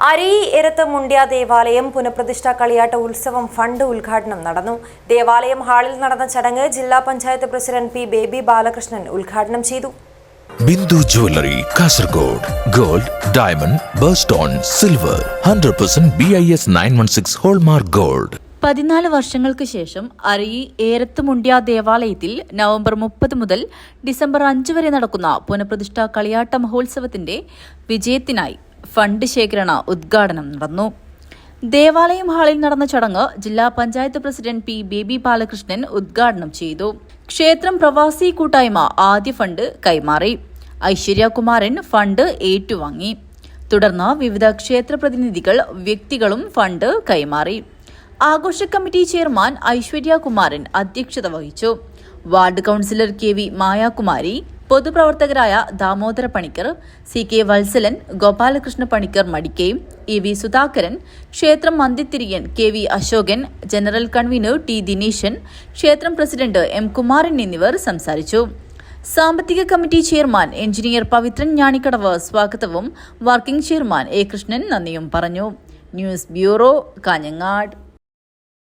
അരി എരത്ത് മുണ്ട്യ ദേവാലയം പുനഃപ്രതിഷ്ഠ കളിയാട്ട ഉത്സവം ഫണ്ട് ഉദ്ഘാടനം നടന്നു. ദേവാലയം ഹാളിൽ നടന്ന ചടങ്ങ് ജില്ലാ പഞ്ചായത്ത് പ്രസിഡന്റ് പി ബേബി ബാലകൃഷ്ണൻ ഉദ്ഘാടനം ചെയ്തു. Bindu jewellery Kasaragod gold diamond birthstone silver hundred percent B I S nine one six hallmark gold. പതിനാല് വർഷങ്ങൾക്ക് ശേഷം അരയി ഏരത്തുമുണ്ട്യ ദേവാലയത്തിൽ നവംബർ മുപ്പത് മുതൽ ഡിസംബർ അഞ്ച് വരെ നടക്കുന്ന പുനഃപ്രതിഷ്ഠ കളിയാട്ട മഹോത്സവത്തിന്റെ വിജയത്തിനായി ഫണ്ട് ശേഖരണ ഉദ്ഘാടനം നടന്നു. ദേവാലയം ഹാളിൽ നടന്ന ചടങ്ങ് ജില്ലാ പഞ്ചായത്ത് പ്രസിഡന്റ് പി ബേബി ബാലകൃഷ്ണൻ ഉദ്ഘാടനം ചെയ്തു. ക്ഷേത്രം പ്രവാസി കൂട്ടായ്മ ആദ്യ ഫണ്ട് കൈമാറി. ഐശ്വര്യകുമാരൻ ഫണ്ട് ഏറ്റുവാങ്ങി. തുടർന്ന് വിവിധ ക്ഷേത്ര പ്രതിനിധികൾ വ്യക്തികളും ഫണ്ട് കൈമാറി. ആഘോഷ കമ്മിറ്റി ചെയർമാൻ ഐശ്വര്യകുമാരൻ അധ്യക്ഷത വഹിച്ചു. Ward councillor K V Mayakumari പൊതുപ്രവർത്തകരായ Damodara Panicker C K Vatsalan Gopalakrishna Panicker മടിക്കയും ഇ വി സുധാകരൻ ക്ഷേത്രം മന്ദിത്തിരിയൻ K V Ashokan general convener T Dineshan ക്ഷേത്രം പ്രസിഡന്റ് എം കുമാരൻ എന്നിവർ സംസാരിച്ചു. സാമ്പത്തിക committee chairman engineer Pavithran Njanikkadavu സ്വാഗതവും വർക്കിംഗ് ചെയർമാൻ എ കൃഷ്ണൻ നന്ദിയും പറഞ്ഞു. News bureau Kanhangad.